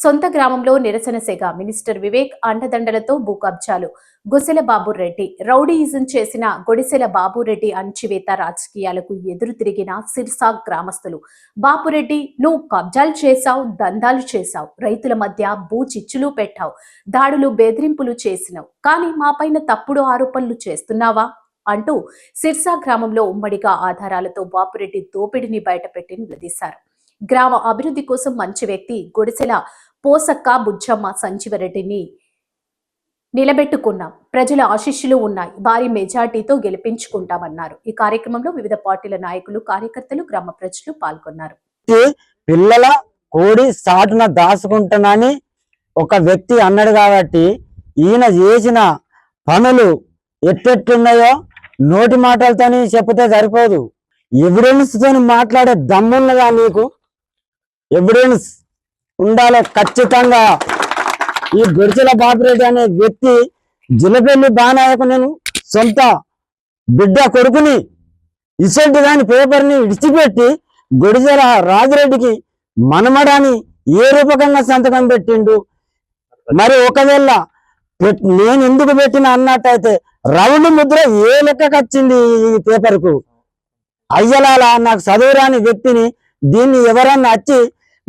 సొంత గ్రామంలో నిరసన సెగ మినిస్టర్ వివేక్ అండదండలతో భూ కబ్జాలు గుసెల బాబురెడ్డి రౌడీయిజం చేసిన గొడిసెల బాబురెడ్డి అణచివేత రాజకీయాలకు ఎదురు తిరిగిన సిర్సా గ్రామస్తులు. బాపురెడ్డి నువ్వు కబ్జాలు చేశావు దందాలు చేశావు రైతుల మధ్య భూ చిచ్చులు పెట్టావు దాడులు బెదిరింపులు చేసినావు కానీ మాపైన తప్పుడు ఆరోపణలు చేస్తున్నావా? అంటూ సిర్సా గ్రామంలో ఉమ్మడిగా ఆధారాలతో బాపురెడ్డి దోపిడిని బయటపెట్టి నిలదీశారు. గ్రామ అభివృద్ధి కోసం మంచి వ్యక్తి గుడిసెల పోసక్క బుజ్జమ్మ సంజీవరెడ్డిని నిలబెట్టుకున్నాం. ప్రజల ఆశీస్సులు ఉన్నాయి. భారీ మెజార్టీతో గెలిపించుకుంటామన్నారు. ఈ కార్యక్రమంలో వివిధ పార్టీల నాయకులు కార్యకర్తలు గ్రామ ప్రజలు పాల్గొన్నారు. పిల్లల కోడి సాటున దాచుకుంటున్నాని ఒక వ్యక్తి అన్నాడు కాబట్టి ఈయన చేసిన పనులు ఎట్టెట్టున్నాయో నోటి మాటలతోని చెప్తే సరిపోదు. ఎవిడెన్స్ తోని మాట్లాడే దమ్మున్నదా నీకు? ఎవిడెన్స్ ఉండాలి ఖచ్చితంగా. ఈ గుడిచెల బాపిరెడ్డి అనే వ్యక్తి జిలపెల్లి బానాయకు నేను సొంత బిడ్డ కొడుకుని ఇసొంటి దాని పేపర్ని విడిచిపెట్టి గుడిజల రాజిరెడ్డికి మనమడాని ఏ రూపకంగా సంతకం పెట్టిండు? మరి ఒకవేళ నేను ఎందుకు పెట్టిన అన్నట్టయితే రౌండ్ ముద్ర ఏ లెక్కకు వచ్చింది ఈ పేపర్కు? అయ్యలాల నాకు చదువురాని వ్యక్తిని దీన్ని ఎవరన్నా వచ్చి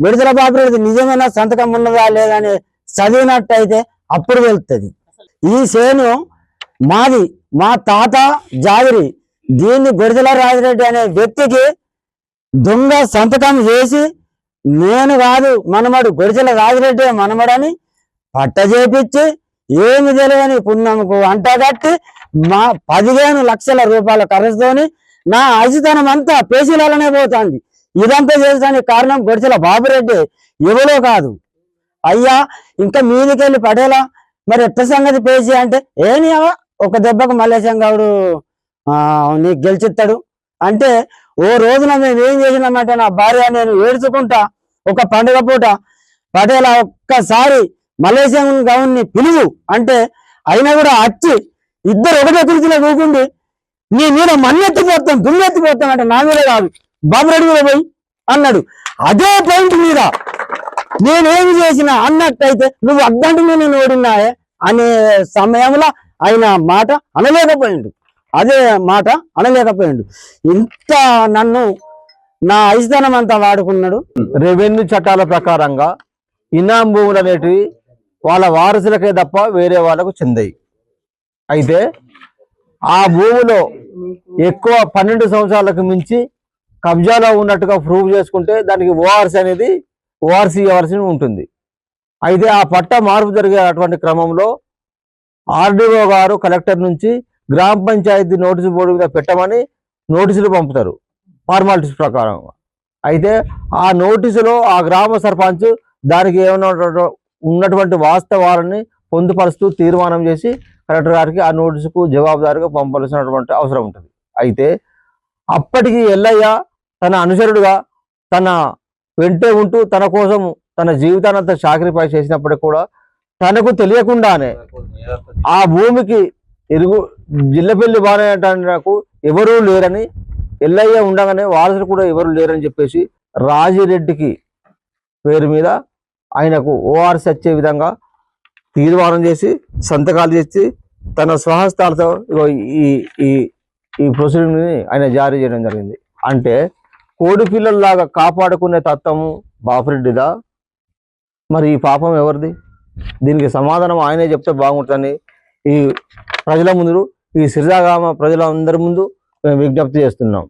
విడుదల బాబు నిజమైన సంతకం ఉన్నదా లేదని చదివినట్టయితే అప్పుడు వెళ్తుంది ఈ సేను మాది మా తాత జాగిరి దీన్ని గురిజల రాజిరెడ్డి అనే వ్యక్తికి దొంగ సంతకం చేసి నేను కాదు మనమడు గురిజల రాజిరెడ్డి మనమడని పట్టజేపించి ఏమి తెలియని పుణ్యంకు అంటగట్టి మా పదిహేను లక్షల రూపాయల ఖర్చుతోని నా అజితనం అంతా పేసీలనే పోతుంది. ఇదంతా చేయడానికి కారణం గుడిచెల బాబురెడ్డి. ఎవరో కాదు. అయ్యా ఇంకా మీదికెళ్ళి పడేలా? మరి ఎట్ట సంగతి పేసి అంటే ఏని ఒక దెబ్బకు మల్లేశం గౌడు ఆ, నీకు గెలిచిస్తాడు అంటే ఓ రోజున మేము ఏం చేసినామంటే నా భార్య నేను ఏడ్చుకుంటా ఒక పండుగ పూట పటేల ఒక్కసారి మలేషియన్ గౌన్ని పిలువు అంటే అయినా కూడా అచ్చి ఇద్దరు ఒకటే కుర్చీలో కూకుండి నీ మీద మన్నెత్తిపోతాం దుమ్మెత్తిపోతాం అంటే నా మీద కాదు. బాబురెడ్డి మీద పోయి అన్నాడు అదే పాయింట్ మీద నేనేమి చేసినా అన్నట్టయితే నువ్వు అద్దంటి నేను ఓడినాయే అనే సమయంలో ఆయన మాట అనలేకపోయిండు. అదే మాట అనలేకపోయిండు. ఇంత నన్ను నా ఐస్తనం అంతా వాడుకున్నాడు. రెవెన్యూ చట్టాల ప్రకారంగా ఇనాం భూములు అనేటివి వాళ్ళ వారసులకే తప్ప వేరే వాళ్ళకు చెందాయి. అయితే ఆ భూమిలో ఎక్కువ పన్నెండు సంవత్సరాలకు మించి కబ్జాలో ఉన్నట్టుగా ప్రూవ్ చేసుకుంటే దానికి ఓఆర్సీ అనేది ఓఆర్సీ ఇవ్వాల్సి ఉంటుంది. అయితే ఆ పట్ట మార్పు జరిగే అటువంటి క్రమంలో ఆర్డీఓ గారు కలెక్టర్ నుంచి గ్రామ పంచాయతీ నోటీసు బోర్డు మీద పెట్టమని నోటీసులు పంపుతారు ఫార్మాలిటీస్ ప్రకారం. అయితే ఆ నోటీసులో ఆ గ్రామ సర్పంచ్ దానికి ఏమైనా ఉన్నటువంటి వాస్తవాలని పొందుపరుస్తూ తీర్మానం చేసి కలెక్టర్ గారికి ఆ నోటీసుకు జవాబుదారుగా పంపాల్సినటువంటి అవసరం ఉంటుంది. అయితే అప్పటికి ఎల్లయ్య తన అనుచరుడుగా తన వెంటే ఉంటూ తన కోసం తన జీవితానంతా సాక్రిఫైస్ చేసినప్పటికి కూడా తనకు తెలియకుండానే ఆ భూమికి ఎరుగు జిల్లపల్లి నాకు ఎవరూ లేరని ఎల్లయ్య ఉండగానే వారసులు కూడా ఎవరు లేరని చెప్పేసి రాజిరెడ్డికి పేరు మీద ఆయనకు ఓఆర్ఎస్ వచ్చే విధంగా తీర్మానం చేసి సంతకాలు చేసి తన స్వహస్తాలతో ఈ ఈ ఈ ప్రొసీడింగ్ని ఆయన జారీ చేయడం జరిగింది. అంటే కోడి పిల్లల్లాగా కాపాడుకునే తత్వము బాపురెడ్డిదా? మరి ఈ పాపం ఎవరిది? దీనికి సమాధానం ఆయనే చెప్తే బాగుంటుందని ఈ ప్రజల ముందు ఈ సిరిజాగామ ప్రజలందరి ముందు మేము విజ్ఞప్తి చేస్తున్నాం.